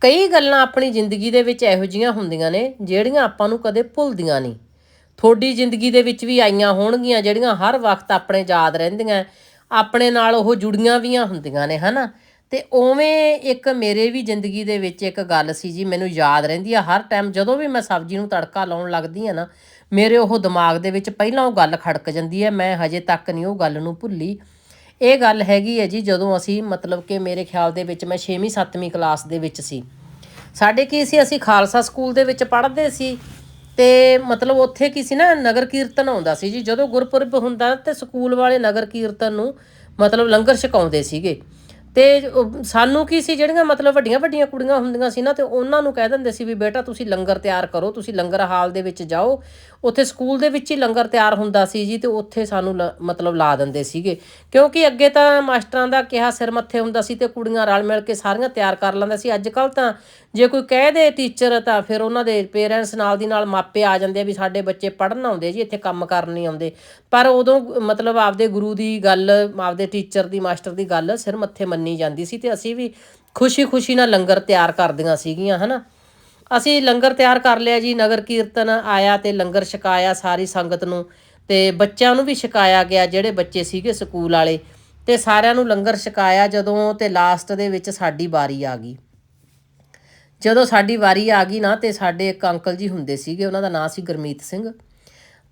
ਕਈ ਗੱਲਾਂ ਆਪਣੀ ਜ਼ਿੰਦਗੀ ਦੇ ਵਿੱਚ ਇਹੋ ਜੀਆਂ ਹੁੰਦੀਆਂ ਨੇ, ਜਿਹੜੀਆਂ ਆਪਾਂ ਨੂੰ ਕਦੇ ਭੁੱਲਦੀਆਂ ਨਹੀਂ। ਤੁਹਾਡੀ ਜ਼ਿੰਦਗੀ ਦੇ ਵਿੱਚ ਵੀ ਆਈਆਂ ਹੋਣਗੀਆਂ, ਜਿਹੜੀਆਂ ਹਰ ਵਕਤ ਆਪਣੇ ਯਾਦ ਰਹਿੰਦੀਆਂ, ਆਪਣੇ ਨਾਲ ਉਹ ਜੁੜੀਆਂ ਵੀਆਂ ਹੁੰਦੀਆਂ ਨੇ, ਹਨਾ? ਤੇ ਉਵੇਂ ਇੱਕ ਮੇਰੇ ਵੀ ਜ਼ਿੰਦਗੀ ਦੇ ਵਿੱਚ ਇੱਕ ਗੱਲ ਸੀ ਜੀ, ਮੈਨੂੰ ਯਾਦ ਰਹਿੰਦੀ ਆ, ਹਰ ਟਾਈਮ ਜਦੋਂ ਵੀ ਮੈਂ ਸਬਜ਼ੀ ਨੂੰ ਤੜਕਾ ਲਾਉਣ ਲੱਗਦੀ ਆ ਨਾ, ਮੇਰੇ ਉਹ ਦਿਮਾਗ ਦੇ ਵਿੱਚ ਪਹਿਲਾਂ ਉਹ ਗੱਲ ਖੜਕ ਜਾਂਦੀ ਹੈ ਮੈਂ ਹਜੇ ਤੱਕ ਨਹੀਂ ਉਹ ਗੱਲ ਨੂੰ ਭੁੱਲੀ। ਇਹ ਗੱਲ ਹੈਗੀ ਹੈ ਜੀ, ਜਦੋਂ ਅਸੀਂ ਮਤਲਬ ਕਿ ਮੇਰੇ ਖਿਆਲ ਦੇ ਵਿੱਚ ਮੈਂ 6ਵੀਂ 7ਵੀਂ ਕਲਾਸ ਦੇ ਵਿੱਚ ਸੀ। ਸਾਡੇ ਕੀ ਸੀ, ਅਸੀਂ ਖਾਲਸਾ ਸਕੂਲ ਦੇ ਵਿੱਚ ਪੜ੍ਹਦੇ ਸੀ ਤੇ ਮਤਲਬ ਉੱਥੇ ਕੀ ਸੀ ਨਾ, ਨਗਰ ਕੀਰਤਨ ਆਉਂਦਾ ਸੀ ਜੀ। ਜਦੋਂ ਗੁਰਪੁਰਬ ਹੁੰਦਾ ਤੇ ਸਕੂਲ ਵਾਲੇ ਨਗਰ ਕੀਰਤਨ ਨੂੰ ਮਤਲਬ ਲੰਗਰ ਛਕਾਉਂਦੇ ਸੀਗੇ। ਤੇ ਸਾਨੂੰ ਕੀ ਸੀ, ਜਿਹੜੀਆਂ ਮਤਲਬ ਵੱਡੀਆਂ ਵੱਡੀਆਂ ਕੁੜੀਆਂ ਹੁੰਦੀਆਂ ਸੀ ਨਾ, ਤੇ ਉਹਨਾਂ ਨੂੰ ਕਹਿ ਦਿੰਦੇ ਸੀ ਵੀ ਬੇਟਾ ਤੁਸੀਂ ਲੰਗਰ ਤਿਆਰ ਕਰੋ, ਤੁਸੀਂ ਲੰਗਰ ਹਾਲ ਦੇ ਵਿੱਚ ਜਾਓ। ਉੱਥੇ ਸਕੂਲ ਦੇ ਵਿੱਚ ਹੀ ਲੰਗਰ ਤਿਆਰ ਹੁੰਦਾ ਸੀ ਜੀ, ਤੇ ਉੱਥੇ ਸਾਨੂੰ ਲ- ਮਤਲਬ ਲਾ ਦਿੰਦੇ ਸੀਗੇ। ਕਿਉਂਕਿ ਅੱਗੇ ਤਾਂ ਮਾਸਟਰਾਂ ਦਾ ਕਿਹਾ ਸਿਰ ਮੱਥੇ ਹੁੰਦਾ ਸੀ ਤੇ ਕੁੜੀਆਂ ਰਲ ਮਿਲ ਕੇ ਸਾਰੀਆਂ ਤਿਆਰ ਕਰ ਲੈਂਦਾ ਸੀ। ਅੱਜ ਕੱਲ ਤਾਂ ਜੇ ਕੋਈ ਕਹਿ ਦੇ ਟੀਚਰ ਤਾਂ ਫਿਰ ਉਹਨਾਂ ਦੇ ਪੇਰੈਂਟਸ ਨਾਲ ਦੀ ਨਾਲ ਮਾਪੇ ਆ ਜਾਂਦੇ ਆ ਵੀ ਸਾਡੇ ਬੱਚੇ ਪੜ੍ਹਨ ਆਉਂਦੇ ਜੀ, ਇੱਥੇ ਕੰਮ ਕਰਨ ਨਹੀਂ ਆਉਂਦੇ। ਪਰ ਉਦੋਂ ਮਤਲਬ ਆਪਦੇ ਗੁਰੂ ਦੀ ਗੱਲ, ਆਪਦੇ ਟੀਚਰ ਦੀ, ਮਾਸਟਰ ਦੀ ਗੱਲ ਸਿਰ ਮੱਥੇ ਮੰਨ ਜਾਂਦੀ ਸੀ ਤੇ ਅਸੀਂ ਵੀ ਖੁਸ਼ੀ-ਖੁਸ਼ੀ ਨਾਲ ਲੰਗਰ ਤਿਆਰ ਕਰਦੀਆਂ ਸੀਗੀਆਂ, ਹਨਾ? ਅਸੀਂ ਲੰਗਰ ਤਿਆਰ ਕਰ ਲਿਆ ਜੀ, ਨਗਰ ਕੀਰਤਨ ਆਇਆ ਤੇ ਲੰਗਰ ਛਕਾਇਆ ਸਾਰੀ ਸੰਗਤ ਨੂੰ ਤੇ ਬੱਚਿਆਂ ਨੂੰ ਵੀ ਛਕਾਇਆ ਗਿਆ, ਜਿਹੜੇ ਬੱਚੇ ਸੀਗੇ ਸਕੂਲ ਵਾਲੇ ਤੇ ਸਾਰਿਆਂ ਨੂੰ ਲੰਗਰ ਛਕਾਇਆ ਜਦੋਂ ਤੇ ਲਾਸਟ ਦੇ ਵਿੱਚ ਸਾਡੀ ਵਾਰੀ ਆ ਗਈ। ਜਦੋਂ ਸਾਡੀ ਵਾਰੀ ਆ ਗਈ ਨਾ ਤੇ ਸਾਡੇ ਇੱਕ ਅੰਕਲ ਜੀ ਹੁੰਦੇ ਸੀਗੇ, ਉਹਨਾਂ ਦਾ ਨਾਂ ਸੀ ਗੁਰਮੀਤ ਸਿੰਘ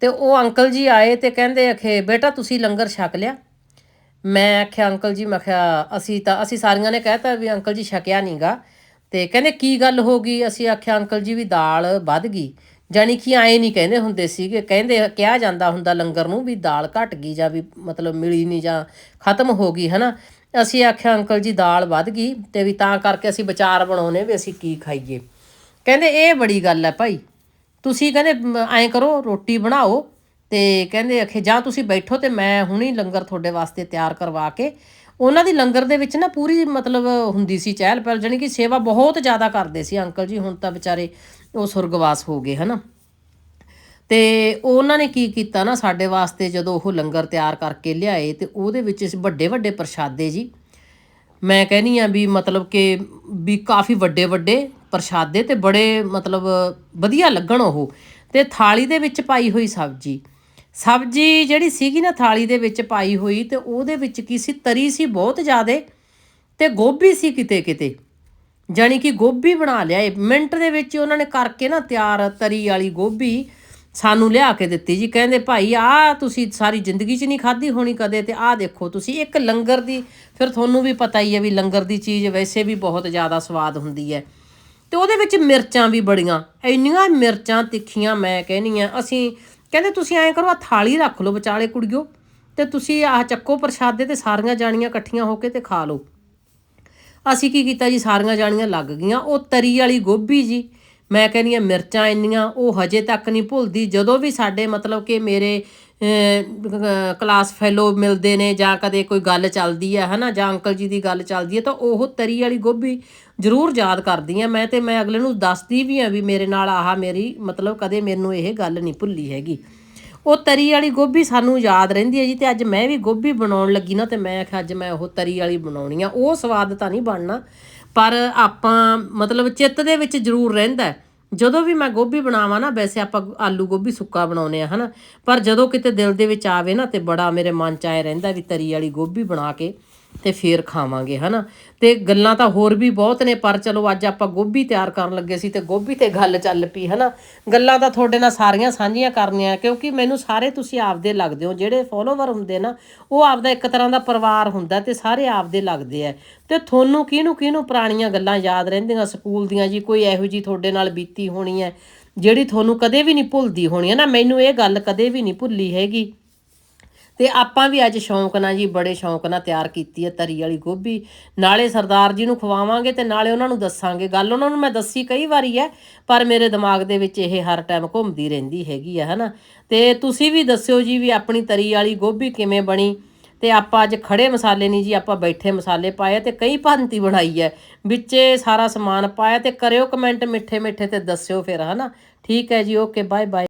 ਤੇ ਉਹ ਅੰਕਲ ਜੀ ਆਏ ਤੇ ਕਹਿੰਦੇ ਅਖੇ ਬੇਟਾ, ਤੁਸੀਂ ਲੰਗਰ ਛਕ ਲਿਆ? ਮੈਂ ਆਖਿਆ, ਅੰਕਲ ਜੀ, ਮੈਂ ਆਖਿਆ, ਅਸੀਂ ਤਾਂ, ਅਸੀਂ ਸਾਰੀਆਂ ਨੇ ਕਹਿਤਾ ਵੀ ਅੰਕਲ ਜੀ ਛਕਿਆ ਨਹੀਂਗਾ ਤੇ ਕਹਿੰਦੇ, ਕੀ ਗੱਲ ਹੋ ਗਈ? ਅਸੀਂ ਆਖਿਆ, ਅੰਕਲ ਜੀ, ਵੀ ਦਾਲ ਵੱਧ ਗਈ। ਜਾਨੀ ਕਿ ਐਂ ਨਹੀਂ ਕਹਿੰਦੇ ਹੁੰਦੇ ਸੀਗੇ। ਕਹਿੰਦੇ, ਕਿਹਾ ਜਾਂਦਾ ਹੁੰਦਾ ਲੰਗਰ ਨੂੰ ਵੀ ਦਾਲ ਘਟ ਗਈ ਜਾਂ ਵੀ ਮਤਲਬ ਮਿਲੀ ਨਹੀਂ ਜਾਂ ਖਤਮ ਹੋ ਗਈ, ਹਨਾ? ਅਸੀਂ ਆਖਿਆ, ਅੰਕਲ ਜੀ, ਦਾਲ ਵੱਧ ਗਈ ਤੇ ਵੀ ਤਾਂ ਕਰਕੇ ਅਸੀਂ ਵਿਚਾਰ ਬਣਾਉਨੇ ਵੀ ਅਸੀਂ ਕੀ ਖਾਈਏ। ਕਹਿੰਦੇ, ਇਹ ਬੜੀ ਗੱਲ ਹੈ ਭਾਈ। ਤੁਸੀਂ ਕਹਿੰਦੇ ਐਂ ਕਰੋ, ਰੋਟੀ ਬਣਾਓ ਤੇ ਕਹਿੰਦੇ ਅਖੇ ਜਾਂ ਤੁਸੀਂ ਬੈਠੋ ਤੇ ਮੈਂ ਹੁਣੀ ਲੰਗਰ ਤੁਹਾਡੇ ਵਾਸਤੇ ਤਿਆਰ ਕਰਵਾ ਕੇ, ਉਹਨਾਂ ਦੀ ਲੰਗਰ ਦੇ ਵਿੱਚ ਨਾ ਪੂਰੀ ਮਤਲਬ ਹੁੰਦੀ ਸੀ ਚਹਿਲ ਪਹਿਲ, ਜਾਣੀ ਕਿ ਸੇਵਾ ਬਹੁਤ ਜ਼ਿਆਦਾ ਕਰਦੇ ਸੀ ਅੰਕਲ ਜੀ, ਹੁਣ ਤਾਂ ਵਿਚਾਰੇ ਉਹ ਸੁਰਗਵਾਸ ਹੋ ਗਏ, ਹਨਾ। ਤੇ ਉਹਨਾਂ ਨੇ ਕੀ ਕੀਤਾ ਨਾ, ਸਾਡੇ ਵਾਸਤੇ ਜਦੋਂ ਉਹ ਲੰਗਰ ਤਿਆਰ ਕਰਕੇ ਲਿਆਏ ਤੇ ਉਹਦੇ ਵਿੱਚ ਵੱਡੇ ਵੱਡੇ ਪ੍ਰਸ਼ਾਦੇ ਜੀ, ਮੈਂ ਕਹਿੰਨੀ ਆ ਵੀ ਮਤਲਬ ਕਿ ਵੀ ਕਾਫੀ ਵੱਡੇ ਵੱਡੇ ਪ੍ਰਸ਼ਾਦੇ ਤੇ ਬੜੇ ਮਤਲਬ ਵਧੀਆ ਲੱਗਣ ਉਹ। ਤੇ ਥਾਲੀ ਦੇ ਵਿੱਚ ਪਾਈ ਹੋਈ ਸਬਜ਼ੀ ਸਬਜ਼ੀ ਜਿਹੜੀ ਸੀਗੀ ਨਾ ਥਾਲੀ ਦੇ ਵਿੱਚ ਪਾਈ ਹੋਈ ਤੇ ਉਹਦੇ ਵਿੱਚ ਕੀ ਸੀ? ਤਰੀ ਸੀ ਬਹੁਤ ਜ਼ਿਆਦੇ ਤੇ ਗੋਭੀ ਸੀ ਕਿਤੇ ਕਿਤੇ। ਜਾਣੀ ਕਿ ਗੋਭੀ ਬਣਾ ਲਿਆ। ਇਹ ਮਿੰਟ ਦੇ ਵਿੱਚ ਉਹਨਾਂ ਨੇ ਕਰਕੇ ਨਾ ਤਿਆਰ ਤਰੀ ਵਾਲੀ ਗੋਭੀ ਸਾਨੂੰ ਲਿਆ ਕੇ ਦਿੱਤੀ ਜੀ। ਕਹਿੰਦੇ, ਭਾਈ, ਆ ਤੁਸੀਂ ਸਾਰੀ ਜ਼ਿੰਦਗੀ 'ਚ ਨਹੀਂ ਖਾਧੀ ਹੋਣੀ ਕਦੇ ਤੇ ਆਹ ਦੇਖੋ, ਤੁਸੀਂ ਇੱਕ ਲੰਗਰ ਦੀ, ਫਿਰ ਤੁਹਾਨੂੰ ਵੀ ਪਤਾ ਹੀ ਹੈ ਵੀ ਲੰਗਰ ਦੀ ਚੀਜ਼ ਵੈਸੇ ਵੀ ਬਹੁਤ ਜ਼ਿਆਦਾ ਸਵਾਦ ਹੁੰਦੀ ਹੈ। ਤੇ ਉਹਦੇ ਵਿੱਚ ਮਿਰਚਾਂ ਵੀ ਬੜੀਆਂ। ਇੰਨੀਆਂ ਮਿਰਚਾਂ ਤਿੱਖੀਆਂ ਮੈਂ ਕਹਿਨੀ ਆ ਅਸੀਂ ਕਹਿੰਦੇ ਤੁਸੀਂ ਐਂ ਕਰੋ ਆ ਥਾਲੀ ਰੱਖ ਲਓ ਵਿਚਾਲੇ ਕੁੜੀਓ ਤੇ ਤੁਸੀਂ ਆਹ ਚੱਕੋ ਪ੍ਰਸ਼ਾਦੇ ਤੇ ਸਾਰੀਆਂ ਜਾਣੀਆਂ ਇਕੱਠੀਆਂ ਹੋ ਕੇ ਤੇ ਖਾ ਲਓ। ਅਸੀਂ ਕੀ ਕੀਤਾ ਜੀ, ਸਾਰੀਆਂ ਜਾਣੀਆਂ ਲੱਗ ਗਈਆਂ। ਉਹ ਤਰੀ ਵਾਲੀ ਗੋਭੀ ਜੀ, ਮੈਂ ਕਹਿੰਦੀ ਆ ਮਿਰਚਾਂ ਇੰਨੀਆਂ, ਉਹ ਹਜੇ ਤੱਕ ਨਹੀਂ ਭੁੱਲਦੀ। ਜਦੋਂ ਵੀ ਸਾਡੇ ਮਤਲਬ ਕਿ ਮੇਰੇ ਕਲਾਸ ਫੈਲੋ ਮਿਲਦੇ ਨੇ ਜਾਂ ਕਦੇ ਕੋਈ ਗੱਲ ਚੱਲਦੀ ਹੈ ਹਨਾ, ਜਾਂ ਅੰਕਲ ਜੀ ਦੀ ਗੱਲ ਚੱਲਦੀ ਹੈ ਤਾਂ ਉਹ ਤਰੀ ਵਾਲੀ ਗੋਭੀ ਜ਼ਰੂਰ ਯਾਦ ਕਰਦੀ ਆ। ਮੈਂ ਤੇ ਮੈਂ ਅਗਲੇ ਨੂੰ ਦੱਸਦੀ ਵੀ ਆ ਵੀ ਮੇਰੇ ਨਾਲ ਆਹ ਮੇਰੀ, ਮਤਲਬ ਕਦੇ ਮੈਨੂੰ ਇਹ ਗੱਲ ਨਹੀਂ ਭੁੱਲੀ ਹੈਗੀ। ਉਹ ਤਰੀ ਵਾਲੀ ਗੋਭੀ ਸਾਨੂੰ ਯਾਦ ਰਹਿੰਦੀ ਹੈ ਜੀ, ਤੇ ਅੱਜ ਮੈਂ ਵੀ ਗੋਭੀ ਬਣਾਉਣ ਲੱਗੀ ਨਾ, ਤੇ ਮੈਂ ਆਖਿਆ ਅੱਜ ਮੈਂ ਉਹ ਤਰੀ ਵਾਲੀ ਬਣਾਉਣੀ ਆ। ਉਹ ਸਵਾਦ ਤਾਂ ਨਹੀਂ ਬਣਨਾ, ਪਰ ਆਪਾਂ ਮਤਲਬ ਚਿੱਤ ਦੇ ਵਿੱਚ ਜ਼ਰੂਰ ਰਹਿੰਦਾ ਜਦੋਂ ਵੀ ਮੈਂ ਗੋਭੀ ਬਣਾਵਾਂ ਨਾ, ਵੈਸੇ ਆਪਾਂ ਆਲੂ ਗੋਭੀ ਸੁੱਕਾ ਬਣਾਉਨੇ ਆ ਹਨਾ। ਪਰ ਜਦੋਂ ਕਿਤੇ ਦਿਲ ਦੇ ਵਿੱਚ ਆਵੇ ਨਾ, ਤੇ ਬੜਾ ਮੇਰੇ ਮਨ ਚ ਆਏ ਰਹਿੰਦਾ ਵੀ ਤਰੀ ਵਾਲੀ ਗੋਭੀ ਬਣਾ ਕੇ। ਤੇ ਫੇਰ ਖਾਵਾਂਗੇ, ਹਨਾ? ਤੇ ਗੱਲਾਂ ਤਾਂ ਹੋਰ ਵੀ ਬਹੁਤ ਨੇ, ਪਰ ਚਲੋ ਅੱਜ ਆਪਾਂ ਗੋਭੀ ਤਿਆਰ ਕਰਨ ਲੱਗੇ ਸੀ ਤੇ ਗੋਭੀ ਤੇ ਗੱਲ ਚੱਲ ਪਈ, ਹਨਾ? ਗੱਲਾਂ ਤਾਂ ਤੁਹਾਡੇ ਨਾਲ ਸਾਰੀਆਂ ਸਾਂਝੀਆਂ ਕਰਨੀਆਂ, ਕਿਉਂਕਿ ਮੈਨੂੰ ਸਾਰੇ ਤੁਸੀਂ ਆਪਦੇ ਲੱਗਦੇ ਹੋ, ਜਿਹੜੇ ਫੋਲੋਵਰ ਹੁੰਦੇ ਨਾ, ਉਹ ਆਪਦਾ ਇੱਕ ਤਰ੍ਹਾਂ ਦਾ ਪਰਿਵਾਰ ਹੁੰਦਾ ਤੇ ਸਾਰੇ ਆਪਦੇ ਲੱਗਦੇ ਆ ਤੇ ਤੁਹਾਨੂੰ ਕਿਹਨੂੰ ਕਿਹਨੂੰ ਪੁਰਾਣੀਆਂ ਗੱਲਾਂ ਯਾਦ ਰਹਿੰਦੀਆਂ, ਸਕੂਲ ਦੀਆਂ ਜੀ, ਕੋਈ ਇਹੋ ਜੀ ਤੁਹਾਡੇ ਨਾਲ ਬੀਤੀ ਹੋਣੀ ਹੈ ਜਿਹੜੀ ਤੁਹਾਨੂੰ ਕਦੇ ਵੀ ਨਹੀਂ ਭੁੱਲਦੀ ਹੋਣੀ ਹੈ ਨਾ ਮੈਨੂੰ ਇਹ ਗੱਲ ਕਦੇ ਵੀ ਨਹੀਂ ਭੁੱਲੀ ਹੈਗੀ। ਤੇ ਆਪਾਂ ਵੀ ਅੱਜ ਸ਼ੌਂਕ ਨਾਲ ਜੀ, ਬੜੇ ਸ਼ੌਂਕ ਨਾਲ ਤਿਆਰ ਕੀਤੀ ਹੈ ਤਰੀ ਵਾਲੀ ਗੋਭੀ। ਨਾਲੇ ਸਰਦਾਰ ਜੀ ਨੂੰ ਖਵਾਵਾਂਗੇ ਤੇ ਨਾਲੇ ਉਹਨਾਂ ਨੂੰ ਦੱਸਾਂਗੇ। ਗੱਲ ਉਹਨਾਂ ਨੂੰ ਮੈਂ ਦੱਸੀ ਕਈ ਵਾਰੀ ਹੈ, ਪਰ ਮੇਰੇ ਦਿਮਾਗ ਦੇ ਵਿੱਚ ਇਹ ਹਰ ਟਾਈਮ ਘੁੰਮਦੀ ਰਹਿੰਦੀ ਹੈਗੀ ਹੈ, ਹਨਾ? ਤੇ ਤੁਸੀਂ ਵੀ ਦੱਸਿਓ ਜੀ ਵੀ ਆਪਣੀ ਤਰੀ ਵਾਲੀ ਗੋਭੀ ਕਿਵੇਂ ਬਣੀ? ਤੇ ਆਪਾਂ ਅੱਜ ਖੜੇ ਮਸਾਲੇ ਨਹੀਂ ਜੀ, ਆਪਾਂ ਬੈਠੇ ਮਸਾਲੇ ਪਾਏ ਤੇ ਕਈ ਭਾਂਤੀ ਬਣਾਈ ਹੈ। ਵਿੱਚੇ ਸਾਰਾ ਸਮਾਨ ਪਾਇਆ ਤੇ ਕਰਿਓ ਕਮੈਂਟ ਮਿੱਠੇ ਮਿੱਠੇ ਤੇ ਦੱਸਿਓ ਫਿਰ, ਹਨਾ? ਠੀਕ ਹੈ ਜੀ, ਓਕੇ ਬਾਏ ਬਾਏ